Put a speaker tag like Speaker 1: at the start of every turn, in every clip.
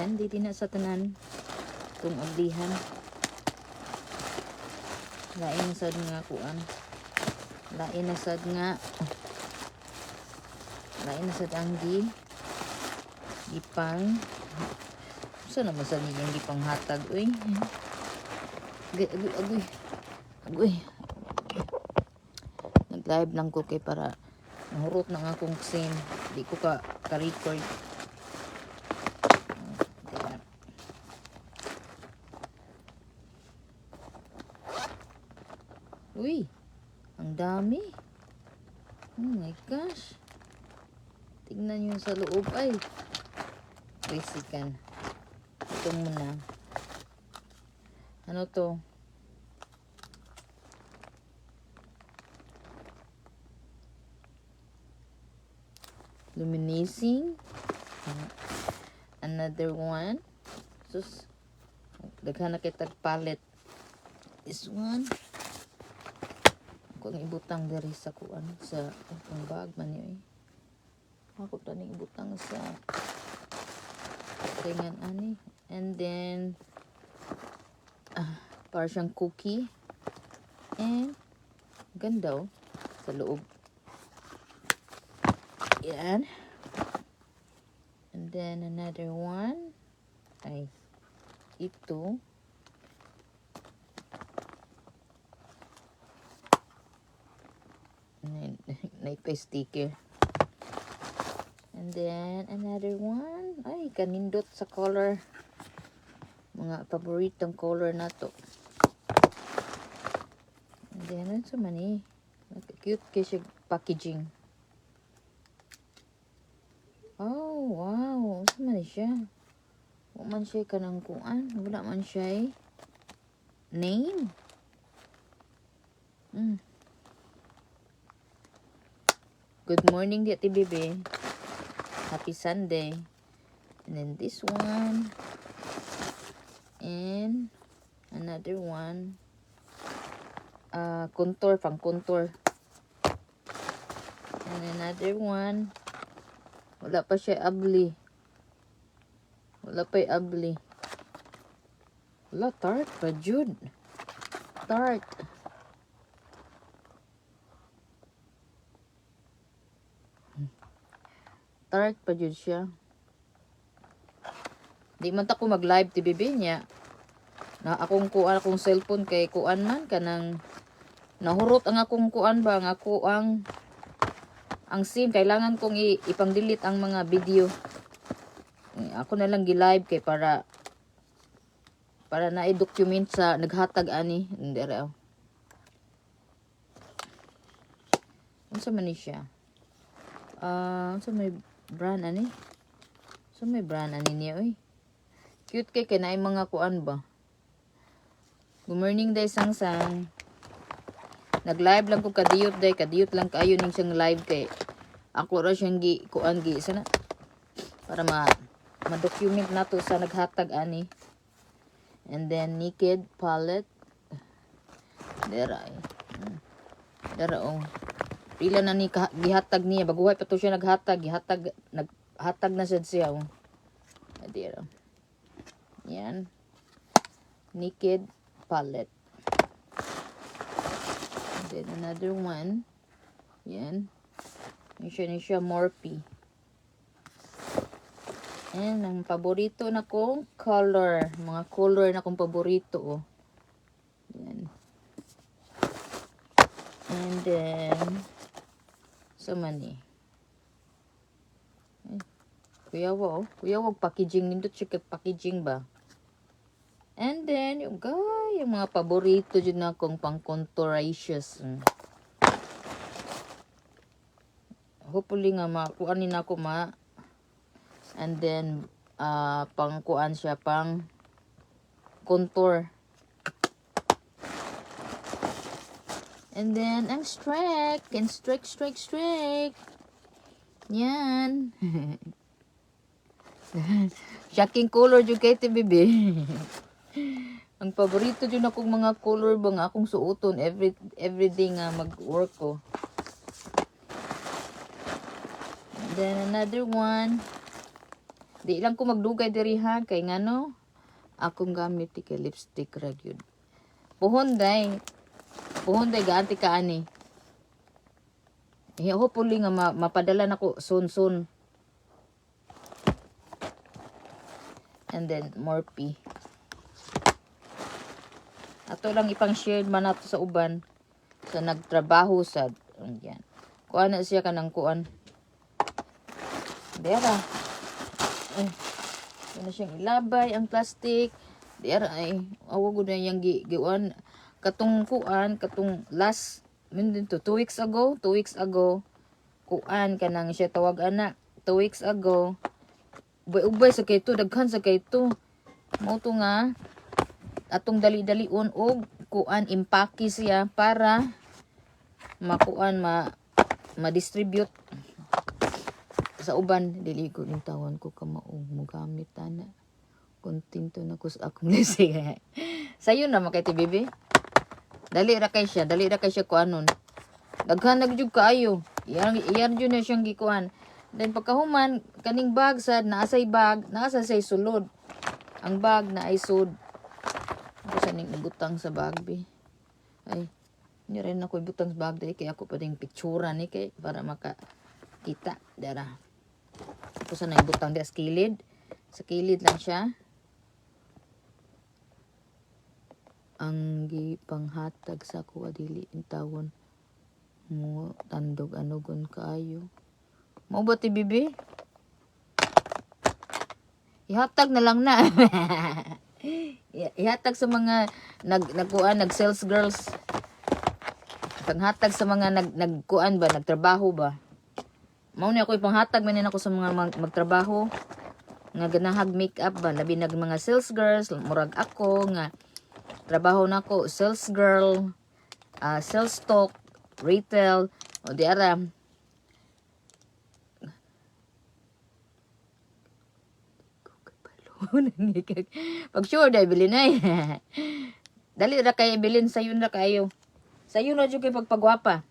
Speaker 1: Sunday din na sa tanan. Itong ablihan. Lain na sad nga kuan. Lain na sad nga. Lain na sad ang gi. Gipang. Saan naman sa niyang gipang hatag, uy. Agoy, agoy, agoy. Agoy. Nag-live lang ko kay para nahurot na nga akong sim. Di ko ka ka-record. Tingnan. Uy, ang dami. Oh my gosh. Tingnan nyo sa loob ay. Basican. Ito muna. Ano to? Luminescing. Another one. Sus. Daghan na kita palette. This one. Ako ang ibutang diri sa kuan sa ang bag man yun. Ako tani ibutang sa ringan ani. And then ah, para siyang cookie. And ganda oh sa loob. Yan. And then another one. Ay, ito. Na ito sticker. And then another one. Ay, kanindot sa color. Mga paboritong color na to. And then, ano sa man eh. Cute kasi packaging. Oh, wow. Saan man siya? Wala man siya kanang kuan. Wala man siya eh. Name. Mm. Good morning, Dati Bibi. Happy Sunday. And then this one. And another one. Uh, contour, pang contour. And another one. Wala pa siya abli. Wala pa yung abli. Wala, tart pa, Jude. Tart. Tart pa, Jude siya. Di man ta ko mag-live ti bibi niya. Na akong kuan akong cellphone kay kuan man kanang nahurot ang akong kuan ba nga ako ang ang SIM kailangan kong ipang-delete ang mga video. Eh, Ako na lang gi-live kay para para na i-document sa naghatag ani hindi raw. Unsa man ni siya? Ah, unsa may brand ani? So may brand ani niya oy. Cute kay kay naay mga kuan ba? Good morning day sang sang. Nag-live lang ko kadiyot day, kadiyot lang kayo ning siyang live kay ako ra siyang gi kuan gi sana para ma ma-document nato sa naghatag ani. And then naked palette. Dera ay. Hmm. Dera oh. Pila na ni gihatag niya baguhay pa to siya naghatag, gihatag naghatag na sad siya oh. Ay, Dera. Yan. Naked palette. And then another one. Yan. Yung siya ni siya Morphe. And ang paborito na kong color. Mga color na kong paborito. Oh. Yan. And then, sa man. Eh, Kuya wo, kuya wag packaging siya kay packaging ba? And then, yung guy, yung mga paborito dyan na akong pang contouraceous. Mm. Hopefully nga makuanin ako ma. And then, ah pang kuan siya, pang contour. And then, ang strike. And strike, strike, strike. Yan. Shocking color dyan kay bibi. ang paborito dyan akong mga color ba nga akong suoton every, everyday nga mag-work ko. And then another one. Di lang ko magdugay diri ha kay ngano akong gamit kay lipstick ra gyud. Puhon day. Puhon day gaanti ka ani. Eh, hopefully nga ma- mapadala nako soon-soon. And then, more pee. Ato lang ipang share man nato sa uban sa nagtrabaho sa yan. Kuha na siya kanang kuan. Dera. Ay. Ano siyang ilabay ang plastic. Dera ay awag ko na yang gi giwan katong kuan katong last min din to two weeks ago, two weeks ago kuan kanang siya tawag ana two weeks ago. Ubay-ubay sa kay to daghan sa kay to mo to nga atong dali-dalion og kuan impake siya para makuan ma ma-distribute sa uban. Dili ko ning tawon ko ka maong mogamit ana. Kontento na ko sa akong lising. Sayo na makay ti bibi dali ra kay siya dali ra kay siya kuanon. Daghan nagjug kaayo. Iyan iyan jud na siyang gikuan. Then pagkahuman kaning bag sad naasay bag naasa say sulod. Ang bag na ay sud. Sa ning ibutang sa bag bi ay hindi rin ako ibutang sa bag dahil kaya ako pa ding pictura ni kay para maka kita dara. Ako sa nang ibutang di sa kilid. Sa kilid lang siya ang gipanghatag sa kuha dili in tawon mo tandog anugon kaayo. Mo ba ti bibi? Ihatag na lang na. Ihatag sa mga nag nagkuan nag sales girls. Panghatag sa mga nag nagkuan ba? Nagtrabaho ba? Mao ni ako ipanghatag manin ako sa mga mag, magtrabaho. Nga ganahag makeup ba? Labi nag mga sales girls murag ako nga trabaho nako sales girl ah, sales stock retail. O di ara pag sure dai bilin ay dali ra kay bilin sayo na kayo. Sayo na jud kay pagpagwapa.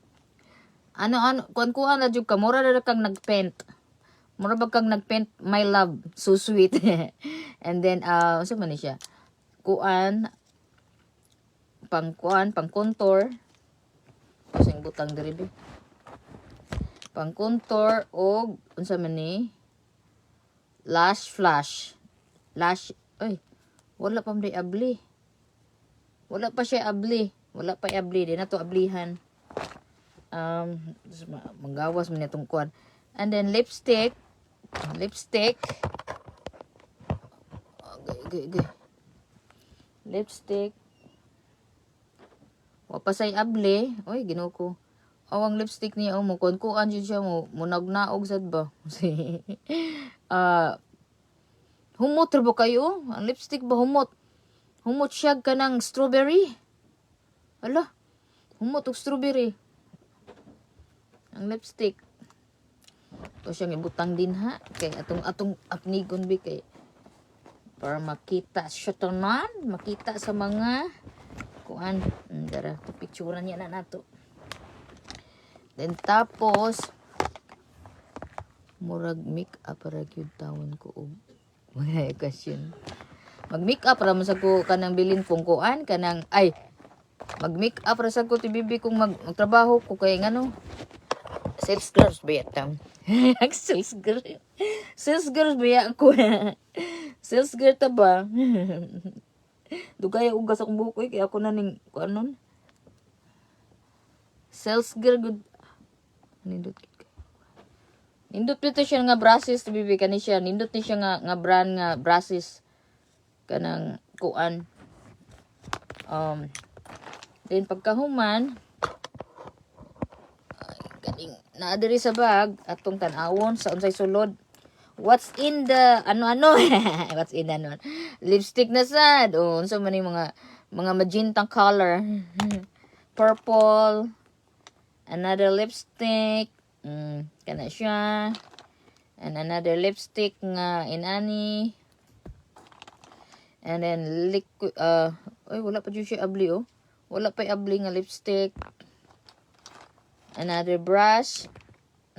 Speaker 1: Ano ano kuan kuan na jud ka mura ra kang nagpaint. Mura ba kang nagpaint? My love so sweet. And then uh sa man siya? Kuan pang kuan pang contour kasing butang diri pang contour og unsa man ni? Lash flash. Lash ay wala pa man abli. Wala pa siya abli. Wala pa abli. Di na ablihan. Um ma- manggawas man itong kuan and then lipstick. Lipstick. Okay, okay, okay. lipstick Wapasay able. Oy, ginoo ko. Awang lipstick niya oh, mo kon kuan jud siya mo munagnaog sad ba. Ah humot ra ba kayo? Ang lipstick ba humot? Humot siya ka ng strawberry. Ala. Humot og strawberry. Ang lipstick. To siyang ibutang din ha. Kay atong atong apnigon bi kay para makita siya tanan, makita sa mga kuan mm, dara to picturean niya na nato. Then tapos murag make up ra gyud tawon ko og mga okasyon mag make up ra sa ko kanang bilin kong kuan kanang ay mag make up ra sa ko ti bibi kung mag magtrabaho ko kay ngano sales girls ba yatam sales girl sales girls ba ya ako sales girl ta ba Dugay ugas akong buhok eh, kaya ako na ning kuanon. Sales girl good. Nindot gid kay. Nindot dito siya nga to bibi kani siya. Nindot ni siya nga nga brand nga brushes kanang kuan. Um then pagkahuman kaning naa diri sa bag atong tan-awon sa unsay sulod. What's in the ano-ano? What's in the ano? Lipstick na sad. O, unsa man mga mga magentang color. Purple. Another lipstick. Mm, kana siya. And another lipstick nga inani. And then liquid uh ay wala pa jud abli oh. Wala pa abli nga lipstick. Another brush.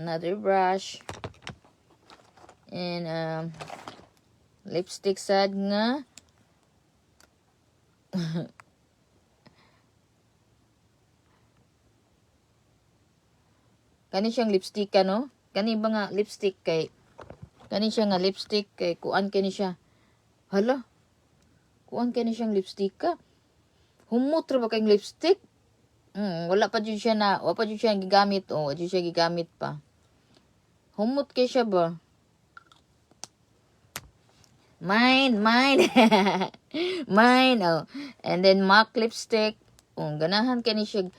Speaker 1: Another brush. And um Lipstick sad nga. Kani siyang lipstick ka, no? Kani ba nga lipstick kay... Kani siya nga lipstick kay kuan kani siya. Hala. Kuan kani siyang lipstick ka. Humot ba kayong lipstick? Mm, wala pa dyan siya na, wala pa dyan siya gigamit, oh, wala siya gigamit pa. Humot kay siya ba? Mine, mine. mine, oh. And then MAC lipstick. Oh, ganahan kani siya.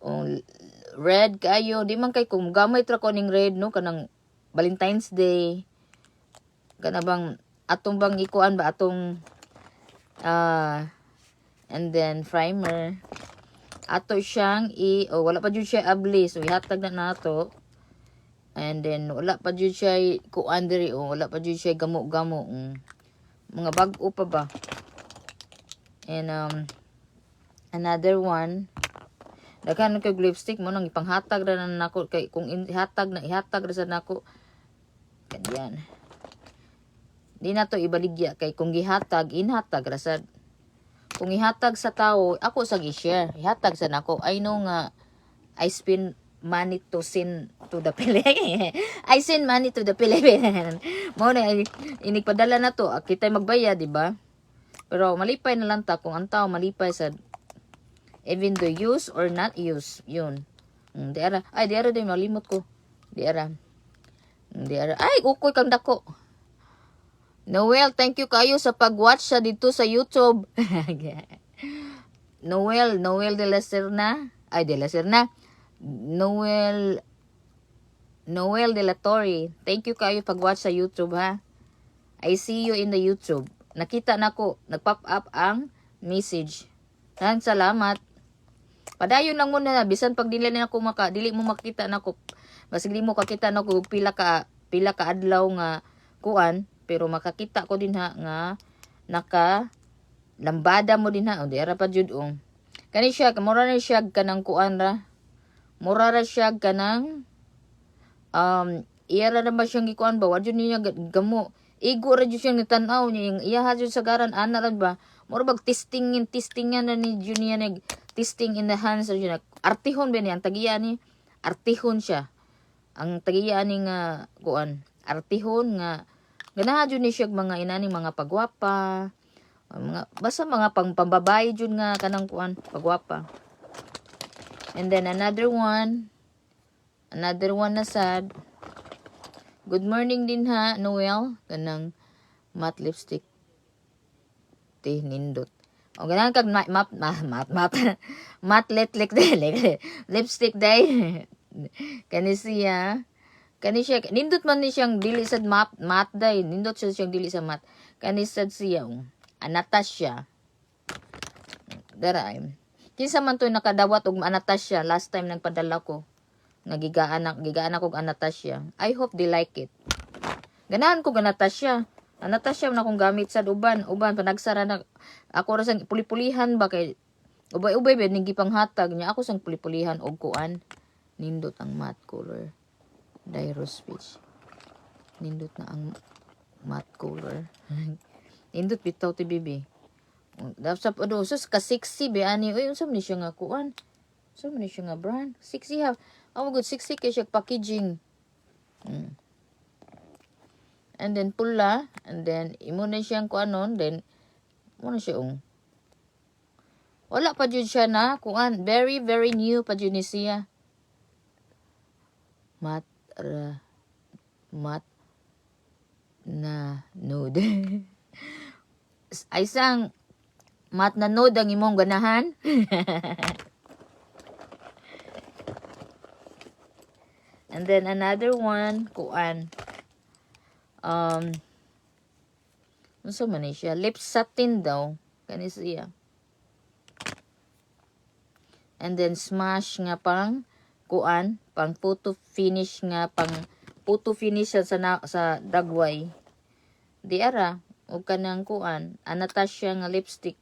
Speaker 1: Oh, red kayo. Di man kay kung gamay tra ko ning red, no? Kanang Valentine's Day. Kana bang, atong bang ikuan ba? Atong, ah, and then primer. Ato siyang i, oh, wala pa dyan siya abli. So, ihatag na nato. And then, wala pa dyan siya kuan diri, oh. Wala pa dyan siya gamo-gamo. Mm. Mga bag-o pa ba? And, um, another one. Daghan kay lipstick mo nang ipanghatag ra na nako kay kung ihatag na ihatag ra sa nako. Kanyan. Di na to ibaligya kay kung gihatag inhatag ra sad. Kung ihatag sa tao, ako sa gi-share. Ihatag sa nako. I know nga I spend money to send to the Philippines. I send money to the Philippines. Mo na inigpadala na to. ah, Kita magbayad, di ba? Pero malipay na lang ta kung ang tao malipay sa even though use or not use. Yun. Mm, di ara. Ay, di ara din. Malimot ko. Di ara. Mm, Di ara. Ay, ukoy kang dako. Noel, thank you kayo sa pag-watch sa dito sa YouTube. Noel, Noel de la Serna. Ay, de la Serna. Noel, Noel de la Torre. Thank you kayo pag-watch sa YouTube, ha? I see you in the YouTube. Nakita na ko, nag-pop up ang message. Maraming salamat. Padayon lang muna na bisan pag dili na ako maka dili mo makita nako. Basig di mo kakita nako pila ka pila ka adlaw nga kuan pero makakita ko din ha nga naka lambada mo din ha o di ara pa jud ong. Kani siya mura na siya kanang kuan ra. Mura ra siya kanang um iyara na ba siyang gikuan ba? Wadyo niya ga- gamo. Igo ra jud siyang nitanaw niya. Yung iya ha sa garan ana ra ba? Mura bag testingin testingan na ni Junior nag testing in the hands of Junior artihon ba niya ang tagiya ni? Artihon siya. Ang tagiya ni nga kuan artihon nga ganahan jud ni siya mga inani mga pagwapa. Mga basta mga pang pambabae jud nga kanang kuan pagwapa and then another one another one na sad Good morning din ha, Noel. Kanang matte lipstick. Ti, nindot. O ganang kag mat, mat, mat, mat, mat, mat litlik day, lipstick day. Kani siya, kani siya, nindot man ni siyang dili sa mat, mat day, nindot siya siyang dili sa mat. Kani sad siya, um, Anastasia. Dara, kinsa man to nakadawat og Anastasia last time nagpadala ko nga gigaan ako, gigaan ako og Anastasia. I hope they like it. Ganahan ko Anastasia. Anastasia na akong gamit sa uban, uban panagsara na ako ra sang puli-pulihan ba kay ubay-ubay ba ning gipanghatag niya ako sang puli-pulihan og kuan. Nindot ang matte color. Dairo speech. Nindot na ang matte color. Nindot bitaw ti bibi. Dapat sa ano, sus ka sexy be ani. Uy, unsa man siya nga kuan? Unsa man siya nga brand? Sexy ha. Oh, good. Sexy kay siya packaging. Mm. And then pula. And then, imo na siyang kuanon. Then, mo na siya um. Wala pa dyan siya na. Kuan. Very, very new pa dyan ni siya. Mat, mat, na, nude. Ay sang, mat na nude ang imong ganahan. And then another one, kuan. Um, unsa man siya? Lip satin daw. Kani siya. And then smash nga pang kuan, pang photo finish nga pang photo finish sa na, sa dagway. Di ara og kanang kuan, Anastasia nga lipstick.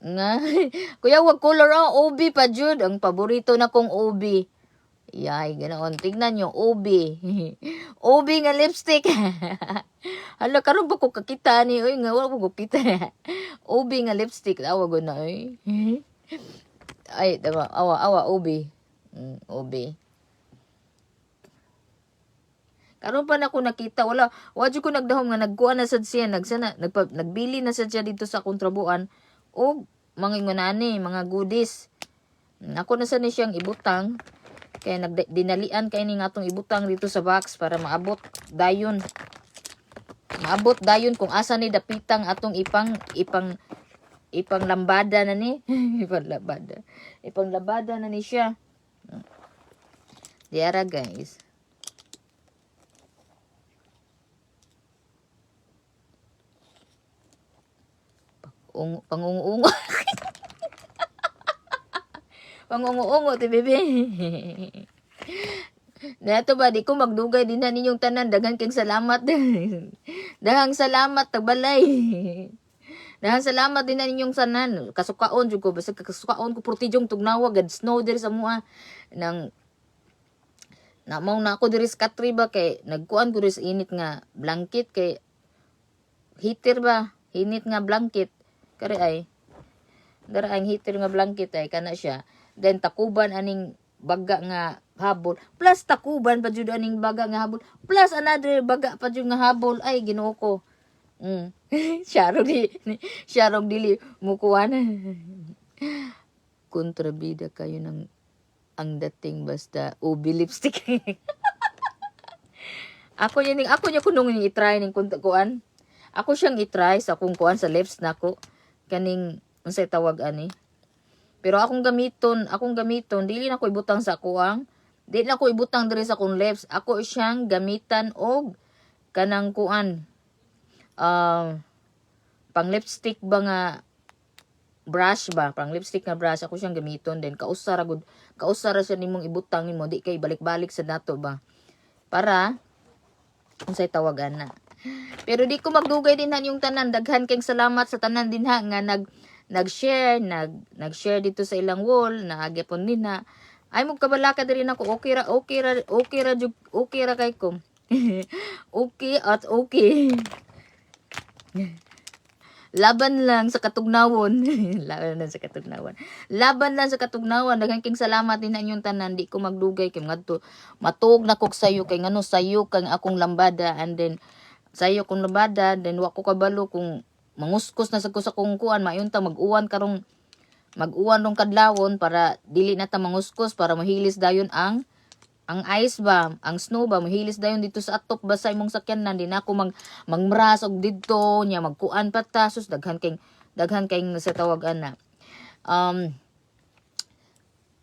Speaker 1: Nga, kuya wag color ang OB pa jud ang paborito na kong OB. Yay, ganoon. Tingnan nyo, Obi. Obi nga lipstick. Hala, karon ba ko kakita ni? Uy, nga wala ko kita. Obi nga lipstick. Awa ko na. Ay, diba? Awa, awa, Obi. Mm, Obi. Karon pa na ako nakita, wala, wadyo ko nagdahom nga nagkuha na sad siya, nagsana, nagpa, nagbili na sad siya dito sa kontrabuan, o mga ingunani, mga goodies. Ako na sa ni siyang ibutang, kaya nag dinalian kay ni atong ibutang dito sa box para maabot dayon. Maabot dayon kung asa ni dapitang atong ipang ipang ipang lambada na ni. ipang lambada. Ipang lambada na ni siya. Diara guys. Ung, pangungungo. pangungungo, ti bebe. Nato ba, di ko magdugay din na ninyong tanan. Daghang kang salamat. Daghang salamat, tagbalay. Daghang salamat din na ninyong sanan. Kasukaon, jud ko. Basta kasukaon ko, purtijong tugnawa. God snow diri sa mua. Nang, namaw na ako diri sa katri ba. Kay, nagkuan ko diri sa init nga blanket. Kay, heater ba? Init nga blanket. Kari ay. Dara ang heater nga blanket ay kana siya. Then takuban aning baga nga habol. Plus takuban pa jud aning baga nga habol. Plus another baga pa jud nga habol. Ay Ginoo ko. Mm. Sharong di Sharong dili mukuan. Kontrabida kayo ng ang dating basta ubi lipstick. ako yun, ako niya kunong i-try ning kuan. Ako siyang i-try sa kung kuan sa lips nako kaning unsay tawag ani. Pero akong gamiton, akong gamiton dili na ko ibutang sa kuang. Dili na ko ibutang diri sa kong lips. Ako siyang gamitan og kanang kuan. Uh, pang lipstick ba nga brush ba, pang lipstick nga brush ako siyang gamiton din kausara gud kausara siya nimong ibutang nimo di kay balik-balik sa nato ba para unsay tawagan na pero di ko magdugay din han yung tanan. Daghan kayong salamat sa tanan din ha nga nag nag-share, nag nag-share dito sa ilang wall, naagipon din ha. Ay mo kabalaka diri nako okay ra okay ra okay ra jud okay ra kay ko. okay at okay. Laban lang sa katugnawon. Laban lang sa katugnawon. Laban lang sa katugnawon. Daghang king salamat din na inyong tanan. Di ko magdugay kay ngadto. Matug na kog sayo kay ngano sayo kang akong lambada and then sayo kong labada then wa ko kabalo kung manguskos na sa ko sa kong kuan mayunta mag-uwan karong mag-uwan rong kadlawon para dili na ta manguskos para mahilis dayon ang ang ice ba, ang snow ba, mahilis dayon dito sa atop ba sa imong sakyanan din ako mag mangmras og didto nya magkuan pa ta sus daghan kay daghan kay sa tawagan na. Um,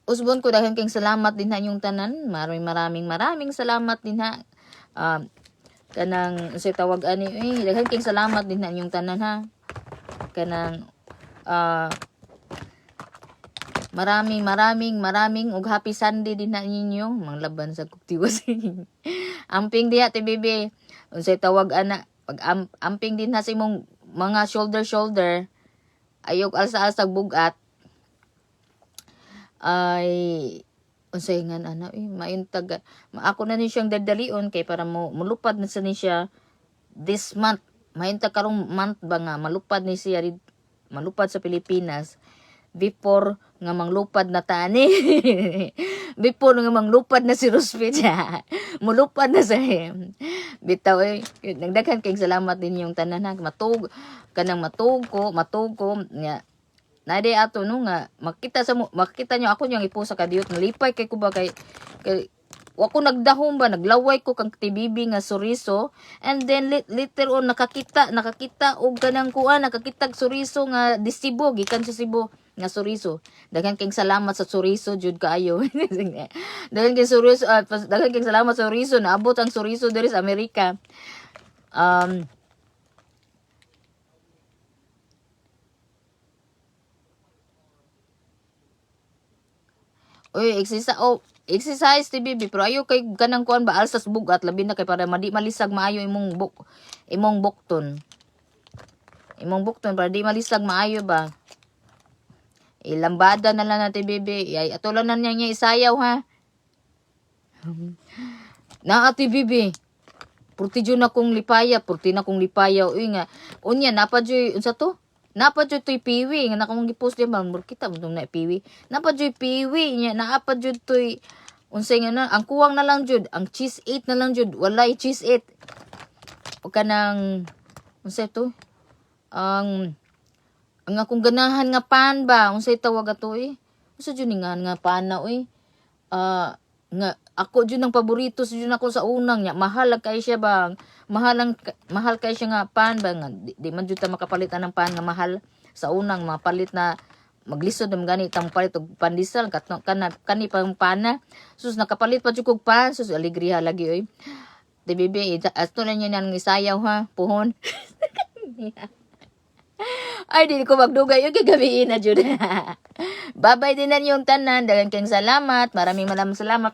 Speaker 1: usbon ko daghan kay salamat din ha inyong tanan. Maraming maraming maraming salamat din ha. Um, kanang sa tawag ani eh daghan kay salamat din na inyong tanan ha? Kanang ah maraming maraming maraming ug happy Sunday din na ninyo. Mga laban sa kuktiwas. Amping diha ti bebe unsay tawag ana pag am, amping din ha sa imong mga shoulder shoulder ayog alsa-alsa bugat ay unsay nga ana eh maintag ma ako na ni siyang dadalion kay para mo mulupad na sa ni siya this month. Maintag karong month ba nga malupad ni siya malupad sa Pilipinas before nga manglupad na tani. Before nga manglupad na si Rospit mulupad na sa him bitaw eh nagdaghan kay salamat din yung tanan matug kanang matug ko matug ko nga Nade ato no nga makita sa mo makita nyo ako yung ipo sa kadiyot nalipay kay ko ba kay, kay wa ko nagdahom ba naglaway ko kang tibibi nga suriso and then later on nakakita nakakita og kanang kuan nakakita suriso nga disibo gikan sa Cebu nga suriso. Daghan kay salamat sa suriso jud kaayo. Daghan kay suriso uh, daghan kay salamat sa suriso naabot ang suriso diri sa Amerika. Um Uy, exercise, oh, exercise ti bibi, pero ayo kay ganang kuan ba alsas bugat labi na kay para madi malisag maayo imong buk imong bukton. Imong bukton para di malisag maayo ba. Ilambada na lang natin bibi. Ay, atulan na niya niya isayaw ha. Na ati bibi. Purti na kong lipaya, purti na kong lipaya uy nga. Unya napa joy unsa to? Napa joy toy piwi nga nakong gipost di ba mur kita mo na piwi. Napa joy piwi nya naapa jud toy unsay nga na ang kuwang na lang jud, ang cheese 8 na lang jud, walay cheese 8. O kanang unsay to? Ang ang akong ganahan nga pan ba, unsay tawag ato eh? Unsa jud nga nga pan na uy? Ah, nga ako jud ang paborito sa jud ako sa unang nya mahal kay siya bang. Mahal lang mahal kay siya nga pan ba nga di, di man jud ta makapalitan ng pan nga mahal sa unang. Mapalit na maglisod ng gani tang palit og pandisal kat kana kani pang pana sus nakapalit pa jud kog pan. Sus alegriha lagi oy. Di bibi asto na niya nang isayaw ha? Puhon ay di ko magdugay. Yung gagabiin na jud babay din na yung tanan. Dagan kayong salamat. Maraming maraming salamat